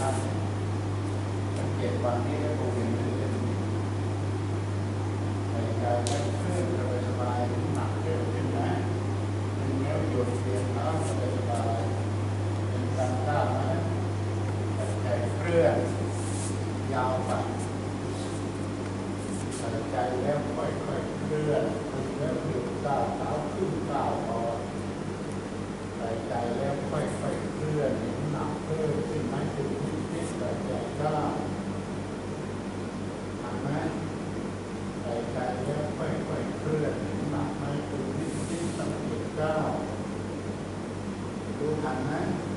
ครับสัวันนี้ได้คงเห็นหรือเป็นใส่ใจไม่เคลื่อนสบายสบายหนักเกินขึ้นนะเป็นเนื้อหยเปลี่ยนน้สบายสบายเป็นการกล้ามนะใส่ใจเคลื่อนยาวไปใส่ใจแล้วค่อยๆเคลื่อน Amen